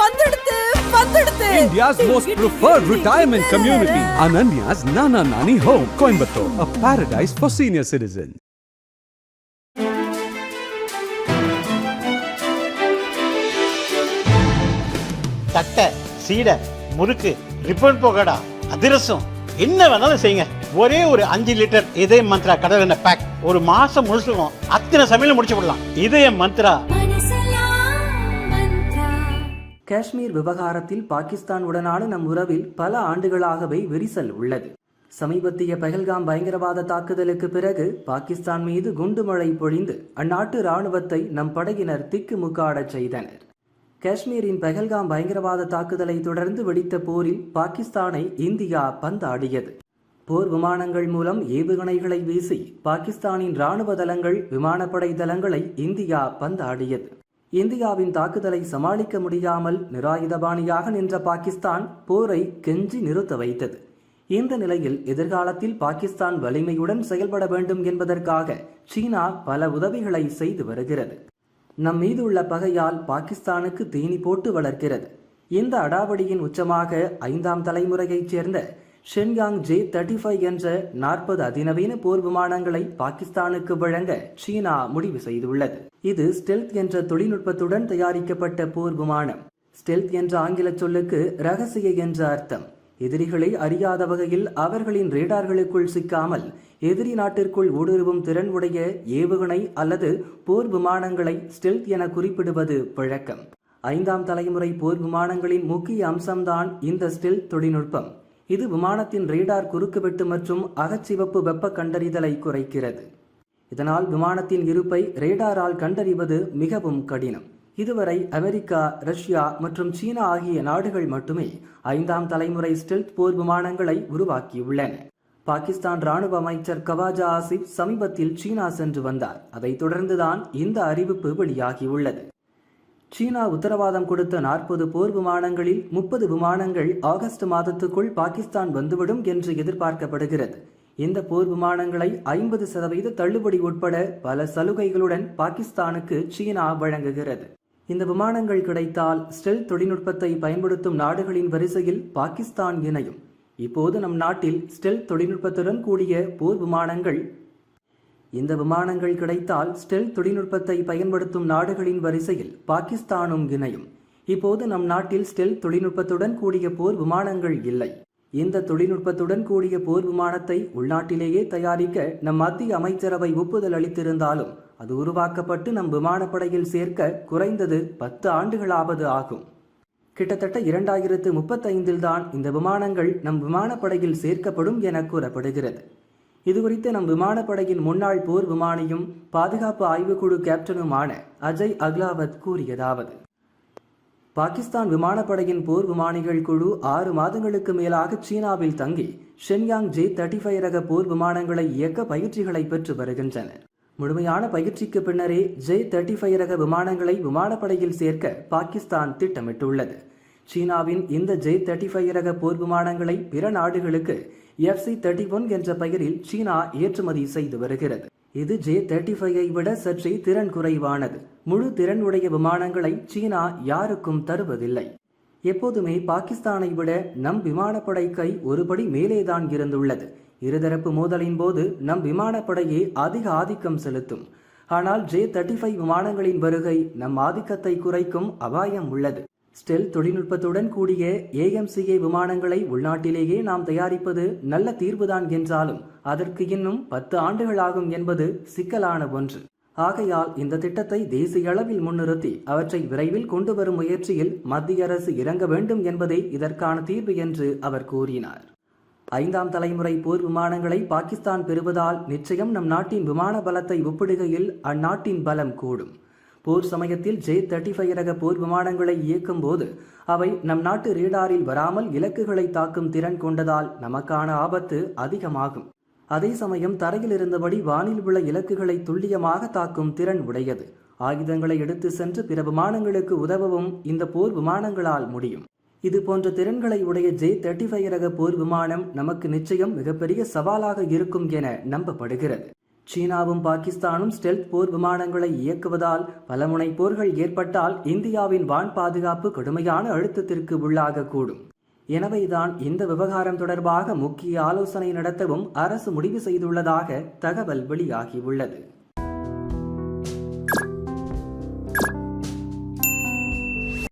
வந்துடுத்து வந்துடுத்து India's most preferred retirement community, Ananya's Nana Nani Home, Coimbatore, a paradise for senior citizens. தட்டை சீடை முறுக்கு ribbon போகடா அதிரசம் என்ன வேணாலும் செய்யுங்க. ஒரே ஒரு அஞ்சு லிட்டர் இதய மந்த்ரா கடல் எண்ணெய் பேக் ஒரு மாசம் முழுசுக்கும் அத்தனை சமையல முடிச்சு விடலாம் இதய மந்த்ரா. காஷ்மீர் விவகாரத்தில் பாகிஸ்தானுடனான நம் உறவில் பல ஆண்டுகளாகவே விரிசல் உள்ளது. சமீபத்திய பஹல்காம் பயங்கரவாத தாக்குதலுக்கு பிறகு பாகிஸ்தான் மீது குண்டுமழை பொழிந்து அந்நாட்டு ராணுவத்தை நம் படையினர் திக்குமுக்காடச் செய்தனர். காஷ்மீரின் பஹல்காம் பயங்கரவாத தாக்குதலை தொடர்ந்து வெடித்த போரில் பாகிஸ்தானை இந்தியா பந்தாடியது. போர் விமானங்கள் மூலம் ஏவுகணைகளை வீசி பாகிஸ்தானின் ராணுவ தளங்கள் விமானப்படை தளங்களை இந்தியா பந்தாடியது. இந்தியாவின் தாக்குதலை சமாளிக்க முடியாமல் நிராயுதபாணியாக நின்ற பாகிஸ்தான் போரை கெஞ்சி நிறுத்த வைத்தது. இந்த நிலையில் எதிர்காலத்தில் பாகிஸ்தான் வலிமையுடன் செயல்பட வேண்டும் என்பதற்காக சீனா பல உதவிகளை செய்து வருகிறது. நம் மீது உள்ள பகையால் பாகிஸ்தானுக்கு தீனி போட்டு வளர்க்கிறது. இந்த அடாவடியின் உச்சமாக ஐந்தாம் தலைமுறையைச் சேர்ந்த ஷென்யாங் ஜே தேர்ட்டி ஃபைவ் என்ற நாற்பது அதிநவீன போர் விமானங்களை பாகிஸ்தானுக்கு வழங்க சீனா முடிவு செய்துள்ளது. இது ஸ்டெல்த் என்ற தொழில்நுட்பத்துடன் தயாரிக்கப்பட்ட போர் விமானம். ஸ்டெல்த் என்ற ஆங்கில சொல்லுக்கு ரகசிய என்ற அர்த்தம். எதிரிகளை அறியாத வகையில் அவர்களின் ரேடார்களுக்குள் சிக்காமல் எதிரி நாட்டிற்குள் ஊடுருவும் திறன் உடைய ஏவுகணை அல்லது போர் விமானங்களை ஸ்டெல்த் என குறிப்பிடுவது வழக்கம் ஐந்தாம் தலைமுறை போர் விமானங்களின் முக்கிய அம்சம்தான் இந்த ஸ்டெல்த் தொழில்நுட்பம். இது விமானத்தின் ரேடார் குறுக்குவெட்டு மற்றும் அகச்சிவப்பு வெப்ப கண்டறிதலை குறைக்கிறது. இதனால் விமானத்தின் இருப்பை ரேடாரால் கண்டறிவது மிகவும் கடினம். இதுவரை அமெரிக்கா ரஷ்யா மற்றும் சீனா ஆகிய நாடுகள் மட்டுமே ஐந்தாம் தலைமுறை ஸ்டெல்த் போர் விமானங்களை உருவாக்கியுள்ளன. பாகிஸ்தான் ராணுவ அமைச்சர் கவாஜா ஆசிப் சமீபத்தில் சீனா சென்று வந்தார். அதைத் தொடர்ந்துதான் இந்த அறிவிப்பு வெளியாகியுள்ளது. சீனா உத்தரவாதம் கொடுத்த நாற்பது போர் விமானங்களில் முப்பது விமானங்கள் ஆகஸ்ட் மாதத்துக்குள் பாகிஸ்தான் வந்துவிடும் என்று எதிர்பார்க்கப்படுகிறது. இந்த போர் விமானங்களை ஐம்பது சதவீத தள்ளுபடி உட்பட பல சலுகைகளுடன் பாகிஸ்தானுக்கு சீனா வழங்குகிறது. இந்த விமானங்கள் கிடைத்தால் ஸ்டெல் தொழில்நுட்பத்தை பயன்படுத்தும் நாடுகளின் வரிசையில் பாகிஸ்தான் இணையும். இப்போது நம் நாட்டில் ஸ்டெல் தொழில்நுட்பத்துடன் கூடிய போர் விமானங்கள் இந்த விமானங்கள் கிடைத்தால் ஸ்டெல் தொழில்நுட்பத்தை பயன்படுத்தும் நாடுகளின் வரிசையில் பாகிஸ்தானும் இணையும். இப்போது நம் நாட்டில் ஸ்டெல் தொழில்நுட்பத்துடன் கூடிய போர் விமானங்கள் இல்லை. இந்த தொழில்நுட்பத்துடன் கூடிய போர் விமானத்தை உள்நாட்டிலேயே தயாரிக்க நம் மத்திய அமைச்சரவை ஒப்புதல் அளித்திருந்தாலும் அது உருவாக்கப்பட்டு நம் விமானப்படையில் சேர்க்க குறைந்தது பத்து ஆண்டுகளாவது ஆகும். கிட்டத்தட்ட இரண்டாயிரத்து முப்பத்தைந்தில் தான் இந்த விமானங்கள் நம் விமானப்படையில் சேர்க்கப்படும் என கூறப்படுகிறது. இதுகுறித்து நம் விமானப்படையின் முன்னாள் போர் விமானியும் பாதுகாப்பு ஆய்வுக்குழு கேப்டனுமான அஜய் அக்லாவத் கூறியதாவது. பாகிஸ்தான் விமானப்படையின் போர் விமானிகள் குழு ஆறு மாதங்களுக்கு மேலாக சீனாவில் தங்கி ஷென்யாங் ஜே தேர்ட்டி ஃபைவ் ரக போர் விமானங்களை இயக்க பயிற்சிகளை பெற்று வருகின்றனர் முழுமையான பயிற்சிக்கு பின்னரே ஜே தேர்ட்டி ஃபைவ் ரக விமானங்களை விமானப்படையில் சேர்க்க பாகிஸ்தான் திட்டமிட்டுள்ளது. சீனாவின் இந்த ஜே தேர்ட்டி ஃபைவ் ரக போர் விமானங்களை பிற நாடுகளுக்கு எஃப்சி தேர்ட்டி ஒன் என்ற பெயரில் சீனா ஏற்றுமதி செய்து வருகிறது. இது ஜே தேர்ட்டி ஃபைவை விட சற்றே திறன் குறைவானது. முழு திறன் உடைய விமானங்களை சீனா யாருக்கும் தருவதில்லை. எப்போதுமே பாகிஸ்தானை விட நம் விமானப்படை கை ஒருபடி மேலேதான் இருந்துள்ளது. இருதரப்பு மோதலின் போது நம் விமானப்படையே அதிக ஆதிக்கம் செலுத்தும். ஆனால் ஜே தேர்ட்டி ஃபைவ் விமானங்களின் வருகை நம் ஆதிக்கத்தை குறைக்கும் அபாயம் உள்ளது. ஸ்டெல் தொழில்நுட்பத்துடன் கூடிய ஏஎம்சிஏ விமானங்களை உள்நாட்டிலேயே நாம் தயாரிப்பது நல்ல தீர்வுதான் என்றாலும் அதற்கு இன்னும் பத்து ஆண்டுகள் ஆகும் என்பது சிக்கலான ஒன்று. ஆகையால் இந்த திட்டத்தை தேசிய அளவில் முன்னிறுத்தி அவற்றை விரைவில் கொண்டு வரும் முயற்சியில் மத்திய அரசு இறங்க வேண்டும் என்பதே இதற்கான தீர்வு என்று அவர் கூறினார். ஐந்தாம் தலைமுறை போர் விமானங்களை பாகிஸ்தான் பெறுவதால் நிச்சயம் நம் நாட்டின் விமான பலத்தை ஒப்பிடுகையில் அந்நாட்டின் பலம் கூடும். போர் சமயத்தில் ஜே தேர்ட்டி ஃபைவ் ரக போர் விமானங்களை இயக்கும் போது அவை நம் நாட்டு ரேடாரில் வராமல் இலக்குகளை தாக்கும் திறன் கொண்டதால் நமக்கான ஆபத்து அதிகமாகும். அதே சமயம் தரையில் இருந்தபடி வானில் உள்ள இலக்குகளை துல்லியமாக தாக்கும் திறன் உடையது. ஆயுதங்களை எடுத்து சென்று பிற விமானங்களுக்கு உதவவும் இந்த போர் விமானங்களால் முடியும். இது போன்ற திறன்களை உடைய ஜே தேர்ட்டி ஃபைவ் ரக போர் விமானம் நமக்கு நிச்சயம் மிகப்பெரிய சவாலாக இருக்கும் என நம்பப்படுகிறது. சீனாவும் பாகிஸ்தானும் ஸ்டெல்த் போர் விமானங்களை இயக்குவதால் பலமுனை போர்கள் ஏற்பட்டால் இந்தியாவின் வான் பாதுகாப்பு கடுமையான அழுத்தத்திற்கு உள்ளாகக்கூடும். எனவேதான் இந்த விவகாரம் தொடர்பாக முக்கிய ஆலோசனை நடத்தவும் அரசு முடிவு செய்துள்ளதாக தகவல் வெளியாகியுள்ளது.